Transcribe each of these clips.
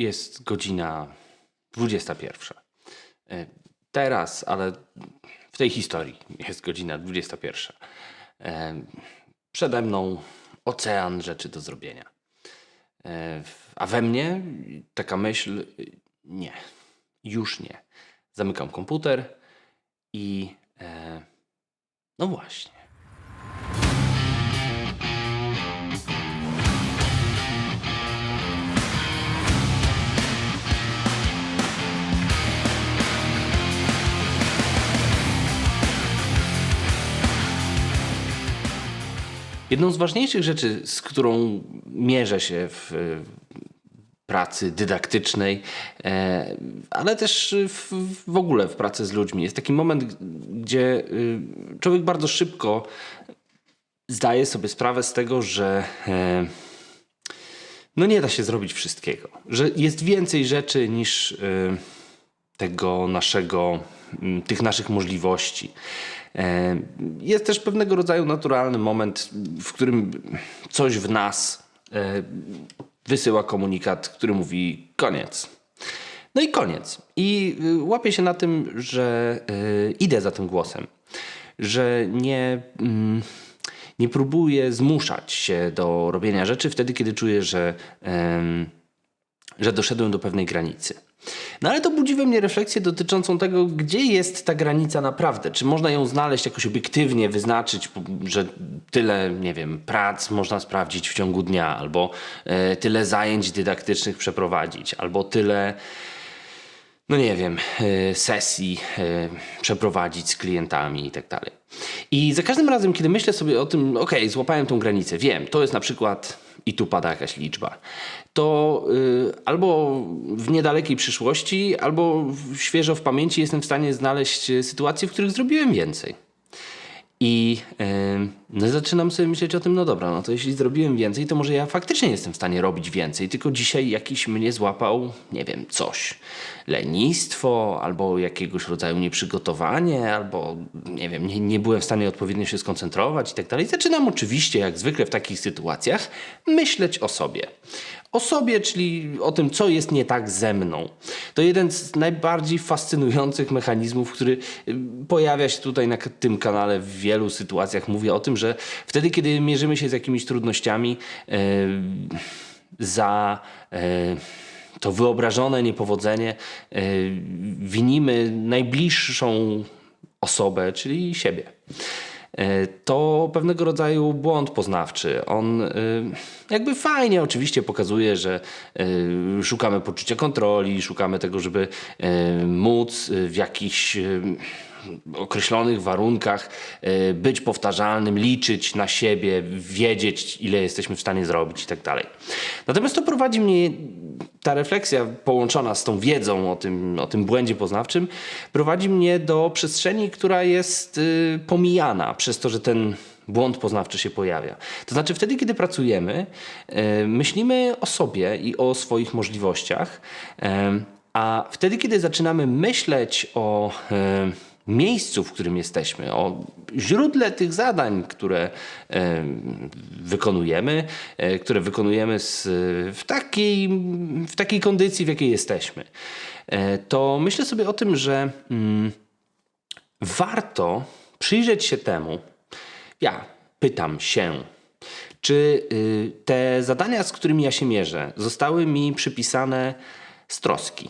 Jest godzina 21. E, Teraz, ale w tej historii jest godzina 21. E, Przede mną ocean rzeczy do zrobienia. E, A we mnie taka myśl, nie, już nie. Zamykam komputer i no właśnie. Jedną z ważniejszych rzeczy, z którą mierzę się w pracy dydaktycznej, e, ale też w, ogóle w pracy z ludźmi, jest taki moment, gdzie y, człowiek bardzo szybko zdaje sobie sprawę z tego, że e, no nie da się zrobić wszystkiego, że jest więcej rzeczy niż y, tego naszego, tych naszych możliwości. E, Jest też pewnego rodzaju naturalny moment, w którym coś w nas e, wysyła komunikat, który mówi koniec. No i koniec. I y, łapię się na tym, że idę za tym głosem, że nie, mm, nie próbuję zmuszać się do robienia rzeczy wtedy, kiedy czuję, że, że doszedłem do pewnej granicy. No ale to budzi we mnie refleksję dotyczącą tego, gdzie jest ta granica naprawdę. Czy można ją znaleźć jakoś obiektywnie, wyznaczyć, że tyle, nie wiem, prac można sprawdzić w ciągu dnia, albo e, tyle zajęć dydaktycznych przeprowadzić, albo tyle, no nie wiem, e, sesji e, przeprowadzić z klientami i tak dalej. I za każdym razem, kiedy myślę sobie o tym, okej, złapałem tą granicę, wiem, to jest na przykład, i tu pada jakaś liczba, to y, albo w niedalekiej przyszłości, albo świeżo w pamięci jestem w stanie znaleźć y, sytuacje, w których zrobiłem więcej. I yy, no zaczynam sobie myśleć o tym, no dobra, no to jeśli zrobiłem więcej, to może ja faktycznie jestem w stanie robić więcej, tylko dzisiaj jakiś mnie złapał, nie wiem, coś. Lenistwo, albo jakiegoś rodzaju nieprzygotowanie, albo nie wiem, nie, nie byłem w stanie odpowiednio się skoncentrować i tak dalej. Zaczynam oczywiście, jak zwykle w takich sytuacjach, myśleć o sobie. O sobie, czyli o tym, co jest nie tak ze mną. To jeden z najbardziej fascynujących mechanizmów, który y, pojawia się tutaj na tym kanale w wielu sytuacjach. Mówię o tym, że wtedy, kiedy mierzymy się z jakimiś trudnościami, yy, za e, to wyobrażone niepowodzenie e, winimy najbliższą osobę, czyli siebie. E, To pewnego rodzaju błąd poznawczy. On e, jakby fajnie oczywiście pokazuje, że e, szukamy poczucia kontroli, szukamy tego, żeby e, móc w jakichś e, określonych warunkach e, być powtarzalnym, liczyć na siebie, wiedzieć ile jesteśmy w stanie zrobić i tak dalej. Natomiast to prowadzi mnie, ta refleksja połączona z tą wiedzą o tym, o tym błędzie poznawczym, prowadzi mnie do przestrzeni, która jest y, pomijana przez to, że ten błąd poznawczy się pojawia. To znaczy wtedy, kiedy pracujemy, y, myślimy o sobie i o swoich możliwościach, y, a wtedy, kiedy zaczynamy myśleć o miejscu, w którym jesteśmy, o źródle tych zadań, które e, wykonujemy, e, które wykonujemy w, takiej, w takiej kondycji, w jakiej jesteśmy, e, to myślę sobie o tym, że mm, warto przyjrzeć się temu, ja pytam się, czy y, te zadania, z którymi ja się mierzę, zostały mi przypisane z troski?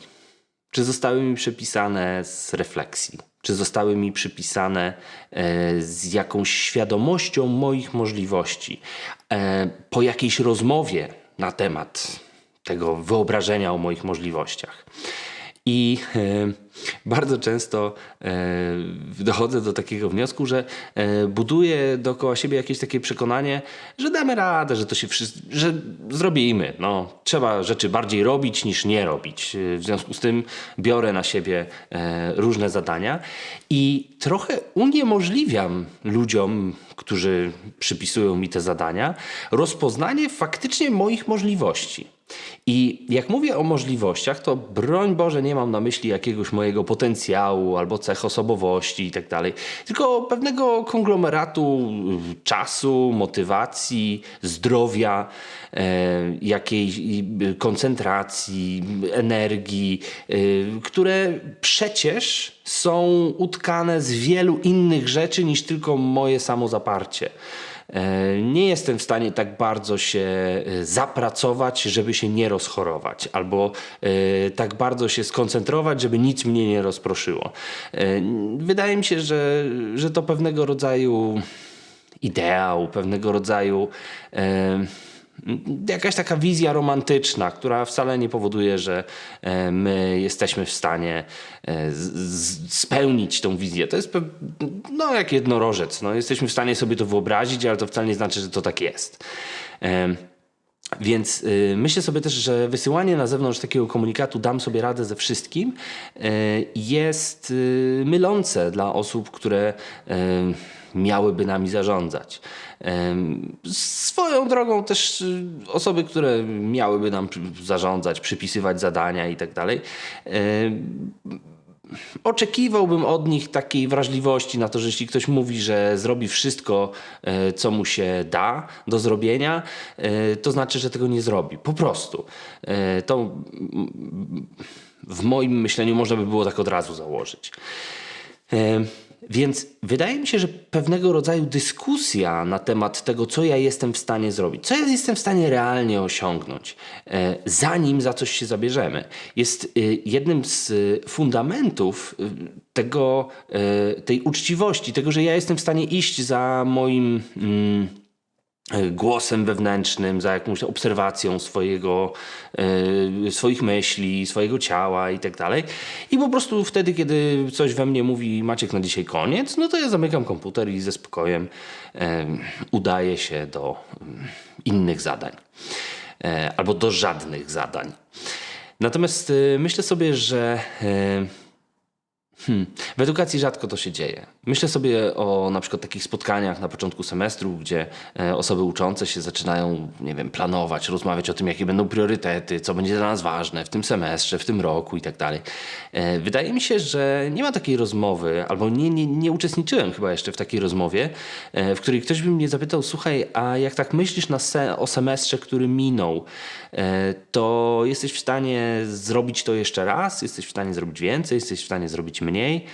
Czy zostały mi przypisane z refleksji? Czy zostały mi przypisane e, z jakąś świadomością moich możliwości? E, po jakiejś rozmowie na temat tego wyobrażenia o moich możliwościach? I e, bardzo często e, dochodzę do takiego wniosku, że e, buduję dookoła siebie jakieś takie przekonanie, że damy radę, że to się wszyscy, że zrobimy. No, trzeba rzeczy bardziej robić niż nie robić. W związku z tym biorę na siebie różne zadania i trochę uniemożliwiam ludziom, którzy przypisują mi te zadania, rozpoznanie faktycznie moich możliwości. I jak mówię o możliwościach, to broń Boże nie mam na myśli jakiegoś mojego potencjału albo cech osobowości i tak tylko pewnego konglomeratu y, czasu, motywacji, zdrowia, e, jakiejś y, koncentracji, energii, y, które przecież są utkane z wielu innych rzeczy niż tylko moje samozaparcie. E, Nie jestem w stanie tak bardzo się e, zapracować, żeby się nie rozchorować, albo e, tak bardzo się skoncentrować, żeby nic mnie nie rozproszyło. Wydaje mi się, że, że to pewnego rodzaju ideał, pewnego rodzaju jakaś taka wizja romantyczna, która wcale nie powoduje, że e, my jesteśmy w stanie e, spełnić tą wizję. To jest no, jak jednorożec. No, jesteśmy w stanie sobie to wyobrazić, ale to wcale nie znaczy, że to tak jest. Więc y, myślę sobie też, że wysyłanie na zewnątrz takiego komunikatu dam sobie radę ze wszystkim y, jest y, mylące dla osób, które y, miałyby nami zarządzać. Em, Swoją drogą też y, osoby, które miałyby nam zarządzać, przypisywać zadania i tak dalej. Oczekiwałbym od nich takiej wrażliwości na to, że jeśli ktoś mówi, że zrobi wszystko, e, co mu się da do zrobienia, e, to znaczy, że tego nie zrobi. Po prostu. E, To w moim myśleniu można by było tak od razu założyć. Więc wydaje mi się, że pewnego rodzaju dyskusja na temat tego, co ja jestem w stanie zrobić, co ja jestem w stanie realnie osiągnąć, e, zanim za coś się zabierzemy, jest e, jednym z e, fundamentów tego, tej uczciwości, tego, że ja jestem w stanie iść za moim. Mm, głosem wewnętrznym, za jakąś obserwacją swojego, e, swoich myśli, swojego ciała i tak dalej. I po prostu wtedy, kiedy coś we mnie mówi Maciek na dzisiaj koniec, no to ja zamykam komputer i ze spokojem e, udaję się do mm, innych zadań. E, albo do żadnych zadań. Natomiast myślę sobie, że Hmm. W edukacji rzadko to się dzieje. Myślę sobie o na przykład takich spotkaniach na początku semestru, gdzie e, osoby uczące się zaczynają, nie wiem, planować, rozmawiać o tym, jakie będą priorytety, co będzie dla nas ważne w tym semestrze, w tym roku i tak dalej. E, Wydaje mi się, że nie ma takiej rozmowy, albo nie, nie, nie uczestniczyłem chyba jeszcze w takiej rozmowie, e, w której ktoś by mnie zapytał, słuchaj, a jak tak myślisz na se o semestrze, który minął, to jesteś w stanie zrobić to jeszcze raz? Jesteś w stanie zrobić więcej? Jesteś w stanie zrobić mniej?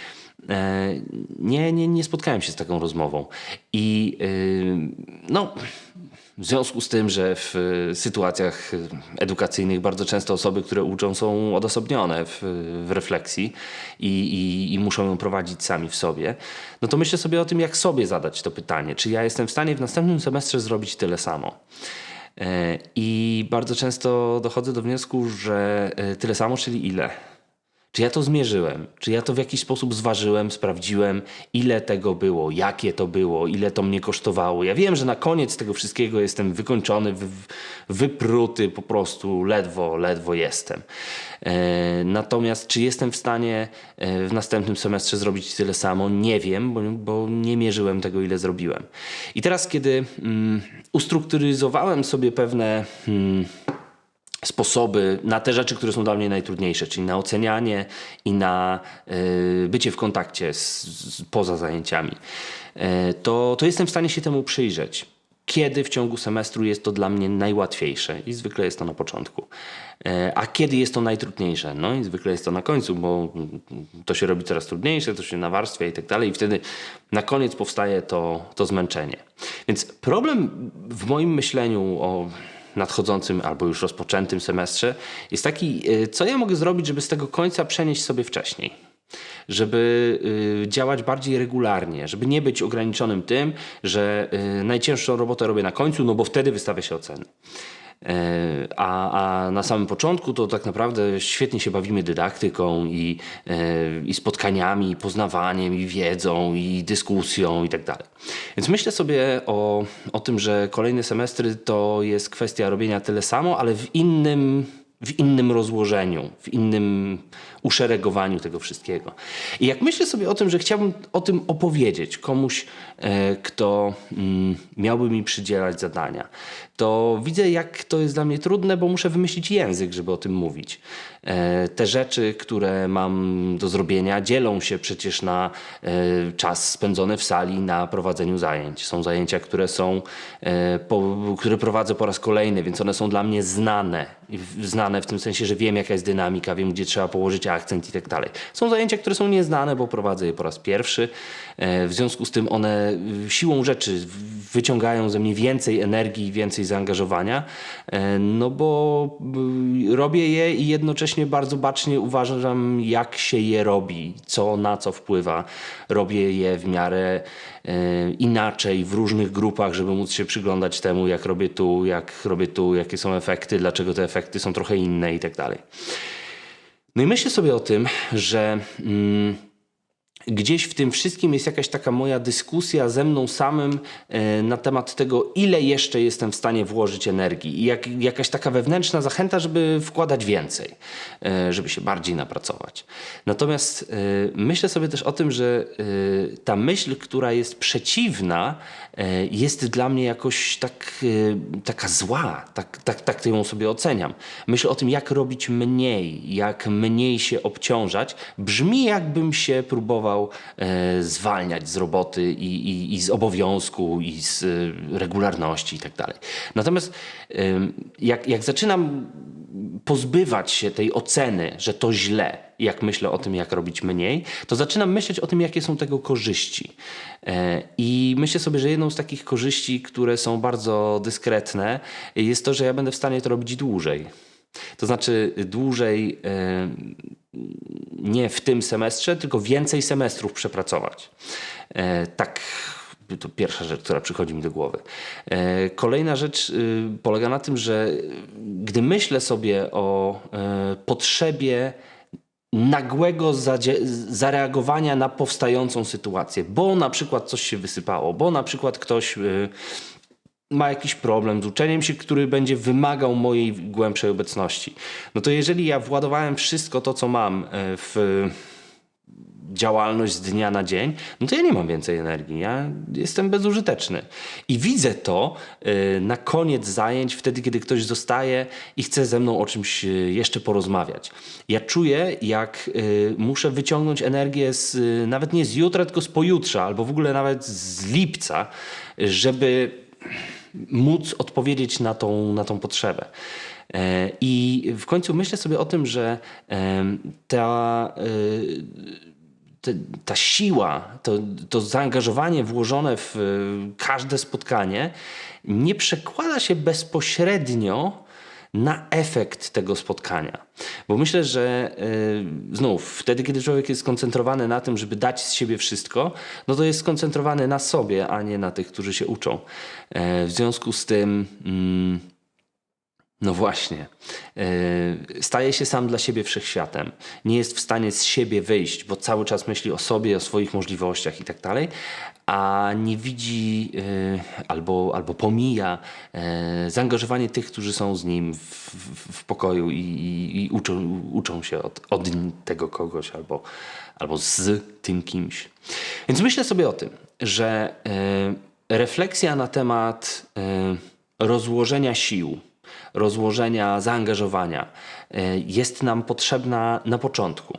E, Nie, nie, nie spotkałem się z taką rozmową. I y, no, w związku z tym, że w sytuacjach edukacyjnych bardzo często osoby, które uczą, są odosobnione w, w refleksji i, i, i muszą ją prowadzić sami w sobie, no to myślę sobie o tym, jak sobie zadać to pytanie. Czy ja jestem w stanie w następnym semestrze zrobić tyle samo? E, I bardzo często dochodzę do wniosku, że e, tyle samo, czyli ile? Czy ja to zmierzyłem? Czy ja to w jakiś sposób zważyłem, sprawdziłem, ile tego było, jakie to było, ile to mnie kosztowało? Ja wiem, że na koniec tego wszystkiego jestem wykończony, wy, wypruty, po prostu ledwo, ledwo jestem. E, natomiast czy jestem w stanie e, w następnym semestrze zrobić tyle samo? Nie wiem, bo, bo nie mierzyłem tego, ile zrobiłem. I teraz, kiedy mm, ustrukturyzowałem sobie pewne. Mm, sposoby na te rzeczy, które są dla mnie najtrudniejsze, czyli na ocenianie i na y, bycie w kontakcie z, z, poza zajęciami, y, to, to jestem w stanie się temu przyjrzeć. Kiedy w ciągu semestru jest to dla mnie najłatwiejsze i zwykle jest to na początku. Y, a kiedy jest to najtrudniejsze? No i zwykle jest to na końcu, bo to się robi coraz trudniejsze, to się nawarstwia i tak dalej i wtedy na koniec powstaje to, to zmęczenie. Więc problem w moim myśleniu o nadchodzącym albo już rozpoczętym semestrze jest taki, y, co ja mogę zrobić, żeby z tego końca przenieść sobie wcześniej. Żeby y, działać bardziej regularnie, żeby nie być ograniczonym tym, że y, najcięższą robotę robię na końcu, no bo wtedy wystawia się oceny. E, A, a na samym początku to tak naprawdę świetnie się bawimy dydaktyką i, e, i spotkaniami, i poznawaniem, i wiedzą, i dyskusją i tak dalej. Więc myślę sobie o, o tym, że kolejne semestry to jest kwestia robienia tyle samo, ale w innym w innym rozłożeniu, w innym uszeregowaniu tego wszystkiego. I jak myślę sobie o tym, że chciałbym o tym opowiedzieć komuś, e, kto mm, miałby mi przydzielać zadania, to widzę, jak to jest dla mnie trudne, bo muszę wymyślić język, żeby o tym mówić. E, te rzeczy, które mam do zrobienia, dzielą się przecież na e, czas spędzony w sali, na prowadzeniu zajęć. Są zajęcia, które są, które prowadzę po raz kolejny, więc one są dla mnie znane. W- Znane w tym sensie, że wiem, jaka jest dynamika, wiem, gdzie trzeba położyć akcent i tak dalej. Są zajęcia, które są nieznane, bo prowadzę je po raz pierwszy. E, W związku z tym one y, siłą rzeczy wyciągają ze mnie więcej energii, więcej zaangażowania, e, no bo robię je i jednocześnie bardzo bacznie uważam, jak się je robi, co na co wpływa. Robię je w miarę e, inaczej, w różnych grupach, żeby móc się przyglądać temu, jak robię tu, jak robię tu, jakie są efekty, dlaczego te efekty są trochę inne i tak dalej. No i myślę sobie o tym, że mm, gdzieś w tym wszystkim jest jakaś taka moja dyskusja ze mną samym e, na temat tego, ile jeszcze jestem w stanie włożyć energii i jak, jakaś taka wewnętrzna zachęta, żeby wkładać więcej, e, żeby się bardziej napracować. Natomiast e, myślę sobie też o tym, że ta myśl, która jest przeciwna, jest dla mnie jakoś tak, taka zła, tak, tak, tak ją sobie oceniam. Myślę o tym, jak robić mniej, jak mniej się obciążać. Brzmi jakbym się próbował e, zwalniać z roboty i, i, i z obowiązku, i z e, regularności i tak dalej. Natomiast jak, jak zaczynam pozbywać się tej oceny, że to źle, jak myślę o tym, jak robić mniej, to zaczynam myśleć o tym, jakie są tego korzyści. E, I myślę sobie, że jedną z takich korzyści, które są bardzo dyskretne, jest to, że ja będę w stanie to robić dłużej. To znaczy dłużej e, nie w tym semestrze, tylko więcej semestrów przepracować. E, tak, to pierwsza rzecz, która przychodzi mi do głowy. E, kolejna rzecz y, polega na tym, że gdy myślę sobie o e, potrzebie nagłego zareagowania na powstającą sytuację, bo na przykład coś się wysypało, bo na przykład ktoś y, ma jakiś problem z uczeniem się, który będzie wymagał mojej głębszej obecności. No to jeżeli ja władowałem wszystko to, co mam e, w działalność z dnia na dzień, no to ja nie mam więcej energii. Ja jestem bezużyteczny. I widzę to e, na koniec zajęć, wtedy, kiedy ktoś zostaje i chce ze mną o czymś e, jeszcze porozmawiać. Ja czuję, jak muszę wyciągnąć energię z, nawet nie z jutra, tylko z pojutrza, albo w ogóle nawet z lipca, żeby móc odpowiedzieć na tą, na tą potrzebę. E, I w końcu myślę sobie o tym, że em, ta, e, ta siła, to, to zaangażowanie włożone w e, każde spotkanie nie przekłada się bezpośrednio na efekt tego spotkania. Bo myślę, że yy, znów, wtedy, kiedy człowiek jest skoncentrowany na tym, żeby dać z siebie wszystko, no to jest skoncentrowany na sobie, a nie na tych, którzy się uczą. E, w związku z tym. mm, no właśnie. Yy, Staje się sam dla siebie wszechświatem. Nie jest w stanie z siebie wyjść, bo cały czas myśli o sobie, o swoich możliwościach i tak dalej, a nie widzi yy, albo, albo pomija yy, zaangażowanie tych, którzy są z nim w, w, w pokoju i, i, i uczą, uczą się od, od tego kogoś albo, albo z tym kimś. Więc myślę sobie o tym, że refleksja na temat rozłożenia sił, rozłożenia zaangażowania e, jest nam potrzebna na początku.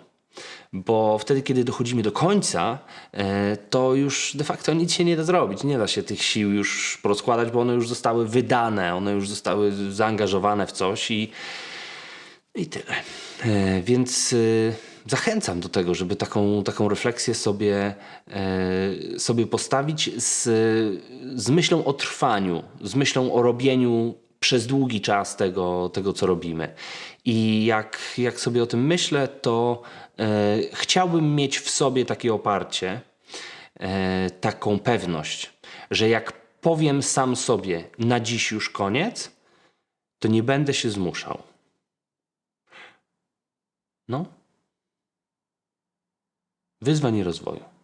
Bo wtedy, kiedy dochodzimy do końca, e, to już de facto nic się nie da zrobić. Nie da się tych sił już porozkładać, bo one już zostały wydane, one już zostały zaangażowane w coś i, i tyle. E, Więc zachęcam do tego, żeby taką, taką refleksję sobie, sobie postawić z, z myślą o trwaniu, z myślą o robieniu przez długi czas tego, tego co robimy. I jak, jak sobie o tym myślę, to e, chciałbym mieć w sobie takie oparcie, e, taką pewność, że jak powiem sam sobie na dziś już koniec, to nie będę się zmuszał. No. Wyzwań rozwoju.